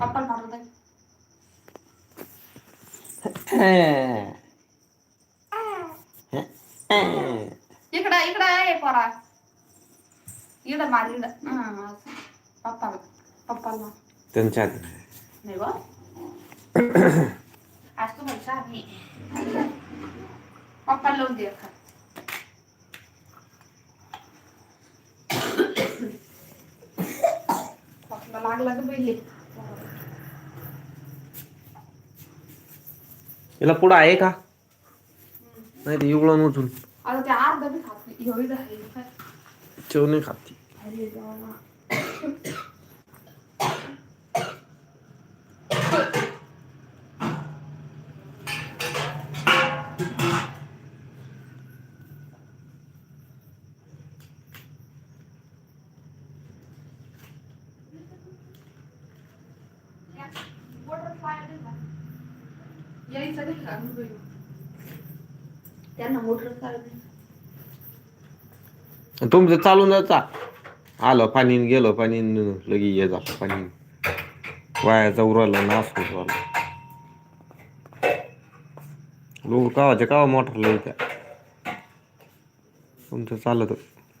पप्पा मारू दे. इकडं इकडं आहे पोरा. इकडं मार इकडं हा. पप्पाला पप्पाला. त्यांच्या नाही गो आज तू म्हणता आम्ही. पप्पा लावून दे खा लागला का पहिले याला पुढं आहे का? नाही ते युगळून उचून आता ते अर्धा बी खात नाही. एवढं आहे. काय जेवण खाती अरे देवा. यायचं नाही का मुंबई त्यांना मोटर तुमचं चालून जाता आलं पाणी गेलं पाणी लगी ये झालं पाणी. वाया जाऊ राहिलं नाश होत लोक कावाच्या कावा मोटरला येत्या. तुमचं चालत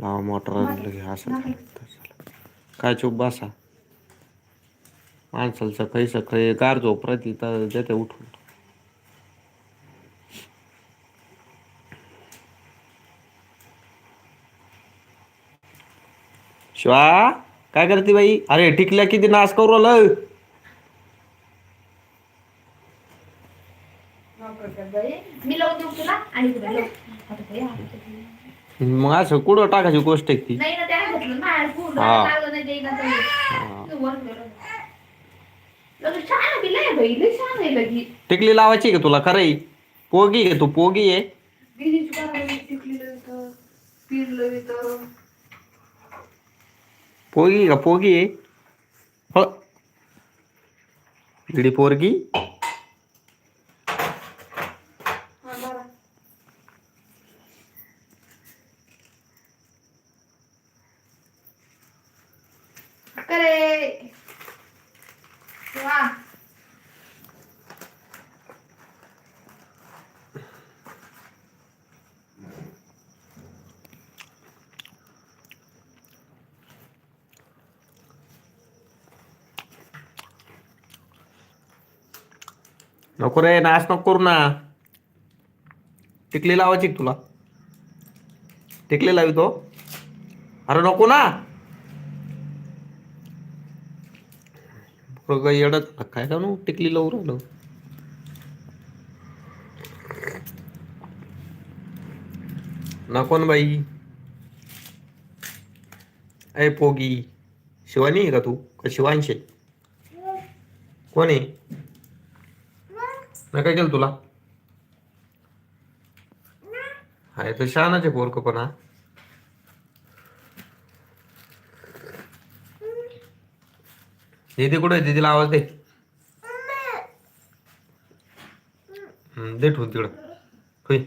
लावा मोटर लगे असं. काय चूप बसा. माणसाला सकाळी सकाळी गार झोप राहते तर देते उठून. शिवा काय करते बाई? अरे टिकल्या किती नाश करू आलं मग असं कुठं टाकायची गोष्ट आहे ती? हा. टिकली लावायची का तुला? खरंय पोगी आहे तू? पोगी आहे बिनीच करायला टिकलेलं इथं पिरलं इथं पोगी का पोगी हो. इडी पोरगी हा, बरं. करे वा नको रे नाश नको करू ना. टिकली लावायची तुला? टिकली लावी तो. अरे नको ना. येडत काय का नू टिकली लावू राहिलो. नको ना बाई. अय पोगी. शिवानी आहे का तू? का शिवांशी? कोण आहे? मी काय केलं तुला? हाय तर शहाणाचे पोरक पण हा. दीदी कुठे आहे? दीदीला आवाज दे. दे ठेवून तिकडं. होय.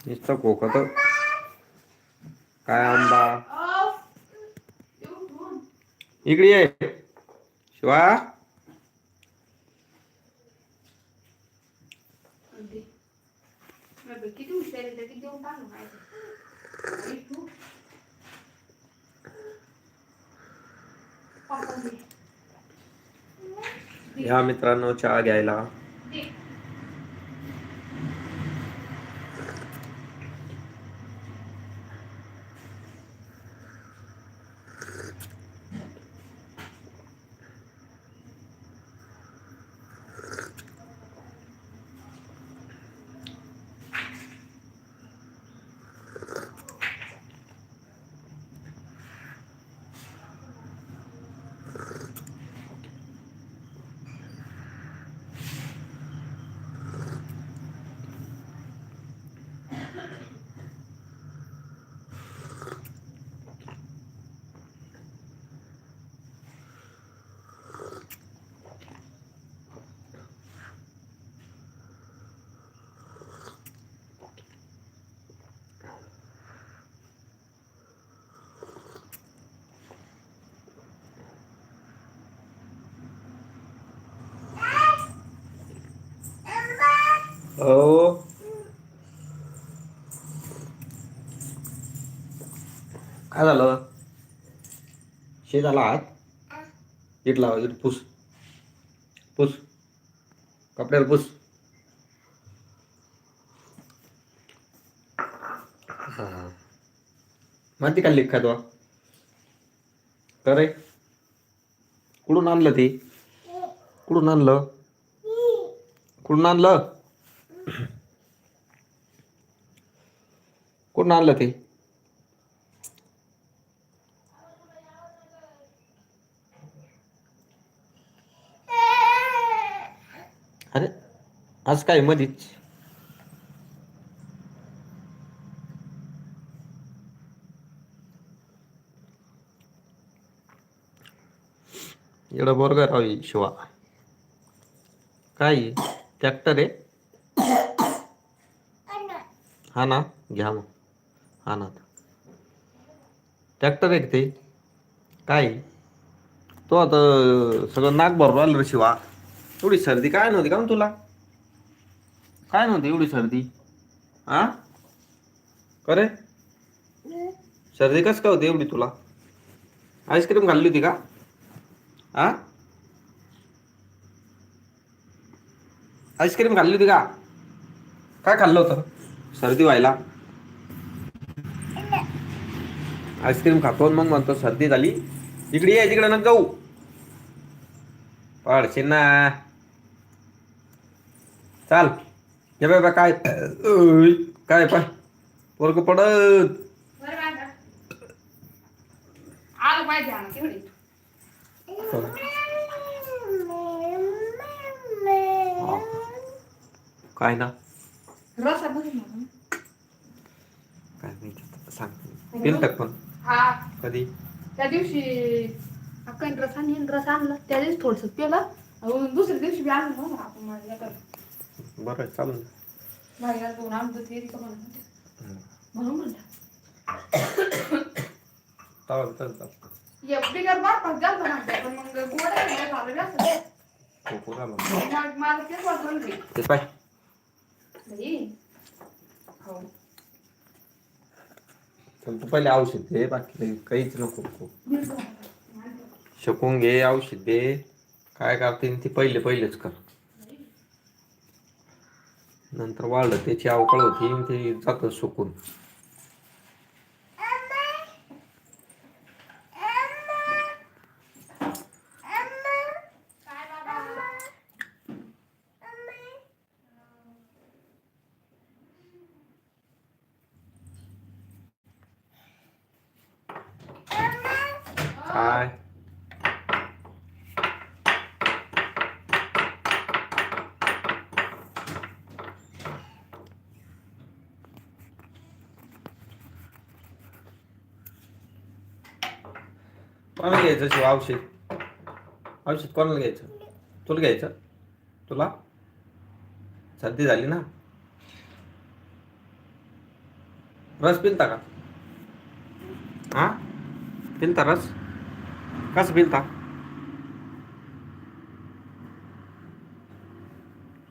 नुसतं कोकत काय आंबा? इकडे ये. शिवा. या मित्रांनो चहा घ्यायला. O हो काय झालं? शे झाला आत इट लावा इट पुस. पुस. कपड्याला पुस. हा. माहिती का लिखा तो? करे. कुठून आणलं ते? कुठून आणलं? कुठून आणलं? कुठून आणलं ते? अरे आज काय मधीच? एवढा बरोबर रावी शिवा. काय ट्रॅक्टर आहे? हा ना घ्या मग. हा ना ट्रॅक्टर आहे ते? काय? तो आता सगळं नाक भरून आलं रे शिवा. एवढी सर्दी काय नव्हती का मग तुला? काय नव्हती एवढी सर्दी? हा करे सर्दी कस काय होती एवढी तुला? आईस्क्रीम खाल्ली होती का? हा आईस्क्रीम खाल्ली होती का? काय खाल्लं होतं? सर्दी व्हायला? आईस्क्रीम खातो मग म्हणतो सर्दी झाली. इकडे ये तिकडे नका जाऊ. पडशील ना चाल. हे बाय काय? काय पाय? पोरग पडत. काय ना? रसा बघ ना. काय माहिती सांग पण? हा. कधी? त्या दिवशी अक्काने रस आणि रस आणला. त्या दिवशी थोडस पेलं अहो, दुसऱ्या दिवशी बी आणलं ना आपण माझ्या बरं आहे, चालेल बाहेर दोन आणलं ते रिकामं म्हणून म्हणून म्हणलं. चालेल चालेल चालेल एक बिगर जास्त म्हणते पण मग गोड आहे असं. हो, हो. मग मला तेच वाटलं रे ते पाय बाई हो चल तू पहिले औषध दे बाकी काहीच नको शकून घे औषध दे. काय करते ती पहिले पहिलेच कर. नंतर वाढलं त्याची अवकाळ होती ते जात सुकून. काय कोणाला घ्यायचं शिव? औषध? औषध कोणाला घ्यायचं? तुला घ्यायचं? तुला? सर्दी झाली ना? रस पिलता का? हा? पिलता रस? कसं पिलता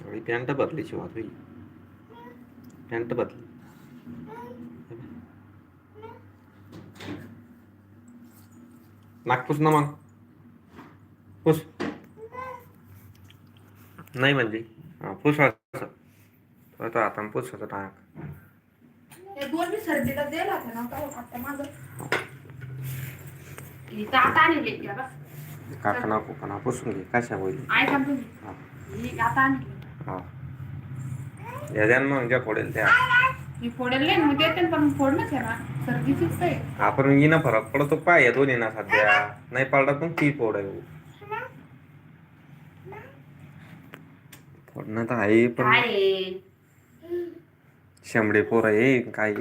एवढी पॅन्ट बदली शिवा तुझी पॅन्ट बदली. नागपूस ना मग. पुस. नाही म्हणजे हा पुसवायचं आता हे दिला होता ना काय आता माझं इथं आता आणले की बस काका नको पण पुसून घे कशा होईल? ऐका तुम्ही. हा. आता आणली या द्या ना मग ज्या पडेल त्या. मी फोडेल नाही मग देते पण फोडणंच आहे ना सर्दीचीच आहे आपण येणं फरक पडतो पाय या दोन्ही ना सध्या. नाही पडला पण ती फोड. आहे फोडणं तर आहे पण काय रे? शंभडे पोर आहे काय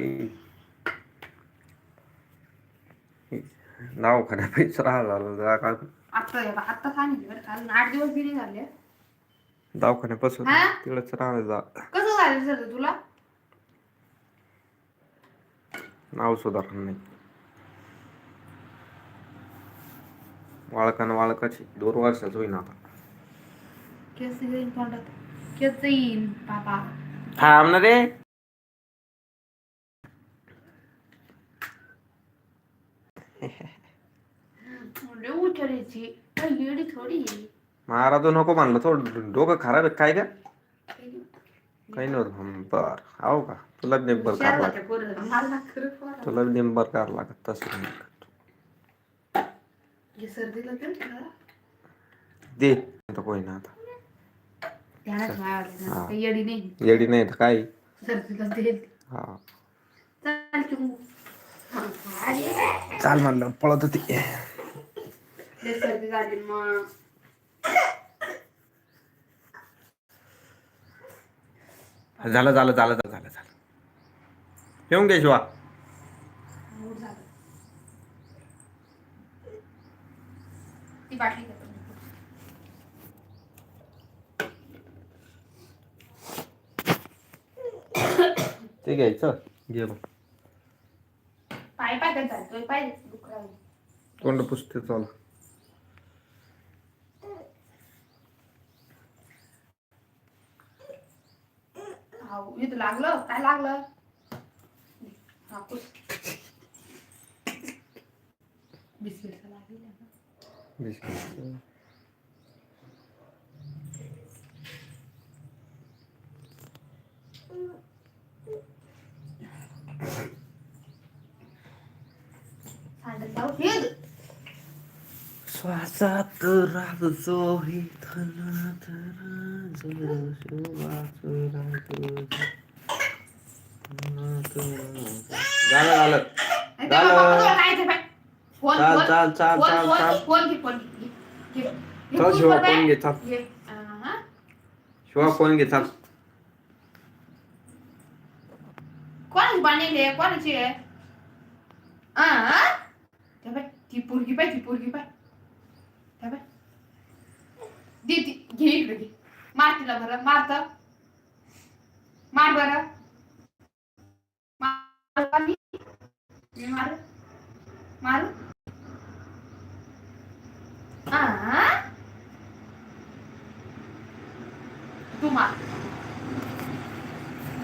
दवाखान्या पैसा राहिला आता बरं का अजून आठ दिवस बी नाही झाले. दवाखान्यापासून हा? तिकडंच राहिलं जा. कसं झालं सर तुला? नाव सुधारण नाही. वाळकानं वाळकाची दोन वर्षाच होईना आता. केस तोंडात. केस येईल बाबा थांब ना रे. काही येडी थोडी आहे. मारा तो नको म्हणलं थोडं डोकं खराब आहे. काय का? काही नव्हतं बर हो का? तुला नेंबर कार होत्या पोरं. मला खरं पोरं. तुला नेंबर कार लागत तसं नाही. हे सर्दीला देऊ तुला? दे. आता कोणी ना आता. ध्यानात. काही येडी नाही. येडी नाही तर काय? सर्दीला हा. चाल चिंगू. चाल म्हणलं पळत होती. लय सर्दी झाली मग. झालं झालं झालं झालं झालं घे शिवा. झालं. ती बाटली. ते घ्यायचं? घे मग पाय पाय चालतोय पाय तोंड पुसते चाल. इथं लागलं? काय लागलं? हा पुस लागेल जाऊ. हे श्वासात राहतो झालं झालं. चाल, चाल, चाल, चाल, चाल. चल शिवा. फोन घे चाल. शिवा फोन घे चाल कोणाची बांधलेली आहे? कोणाची आहे? ती पोरगी पाय ती पोरगी पाय. घे इकडे घे. मार तिला बरं मारत मार बरं. मार का मी मारू? मारू? तू मार.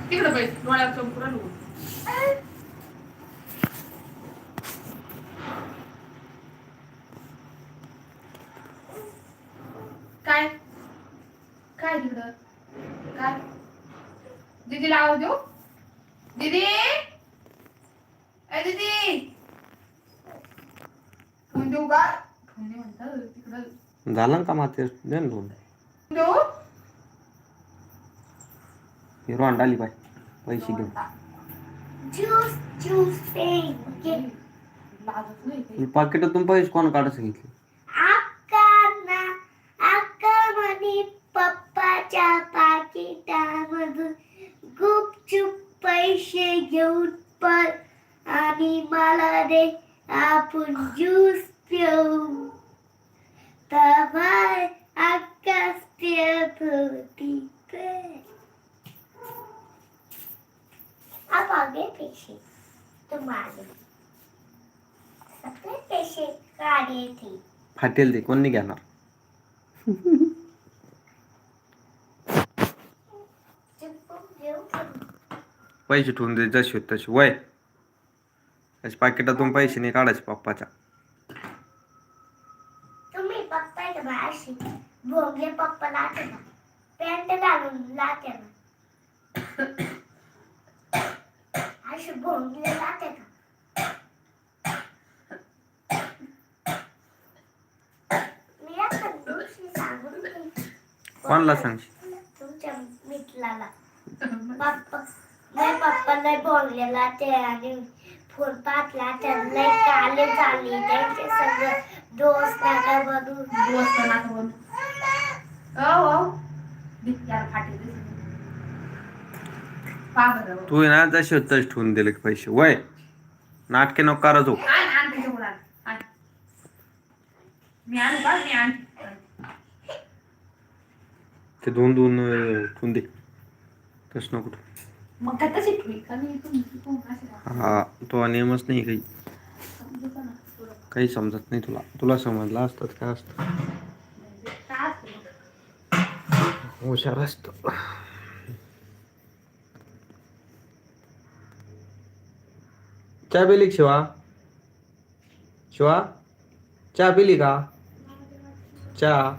तिकडे बैठ डोळ्यावर चमकुरा लुगून काय काय तिकडं काय दीदीला आवाज देऊ दीदी ए दीदी फोन देऊ का फोन दे म्हणतात तिकडं झालं का माते दोन. देऊ हिरो अंडाली पाय पैसे घेऊन. पाकिटातून पैसे कोण काढत सांगितले पप्पाच्या पाकिटामधून गुपचूप पैसे घेऊन पण आणि मला दे आपण ज्यूस पिऊ. तर अक्का पित होती ते. अब आगे तुम्हारे। सबसे थे। फाटेल ते कोण नाही घेणार पैसे ठेवून दे होत तशी वय। त्याच्या पाकिटातून पैसे नाही काढायचे पप्पाच्या. बाहेरशी भोंगे पप्पा लाटे ना पॅन्ट घालून लाटे ना अशी भोंगले लाटे का मी आता दिवशी सांगून देईन. कोणाला सांगशील? तुमच्या मित्राला पप्पा नाही पप्पा लय भोंगलेला ते आणि फुलपातला ते लय काले झाली त्यांचे सगळं हो हो. तू ना जशी तशी ठेवून दिले पैसे. वय नाटके नको करा तू. ते दोन दोन ठेवून दे. तस नको. हा तो नियमच नाही काही. काही समजत नाही तुला. तुला समजला असतात काय असत? हुशार असत. चहा पिली शिवा? शिवा? चा पिली का? चहा.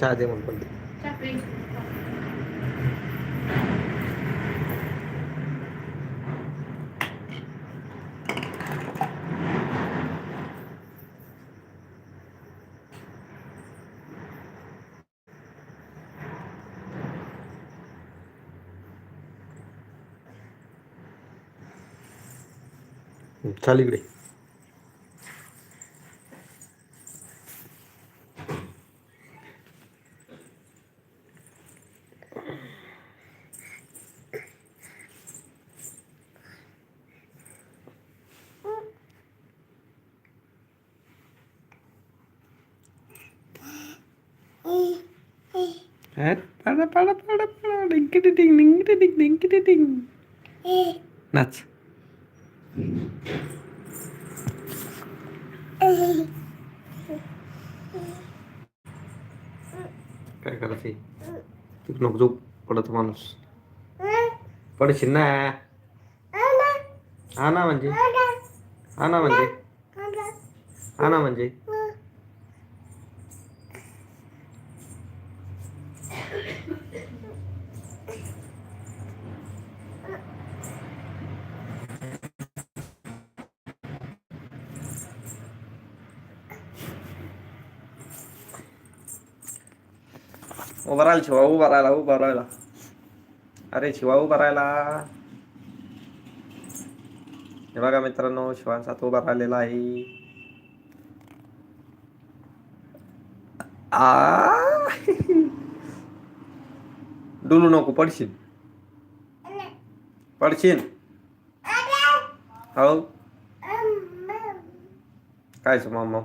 चा दे म्हणून पण. चाल इकडे. काय करायचे तू नको झोप पडत माणूस. पडशील ना हा ना म्हणजे. हा ना म्हणजे. हा ना म्हणजे. उभा राहिला शिवा उभा राहिला उभा राहिला अरे शिवा उभा राहिला हे बघा मित्रांनो शिवांचा तो उभा राहिलेला आहे आ डुलू नको पडशील पडशील हो काय मग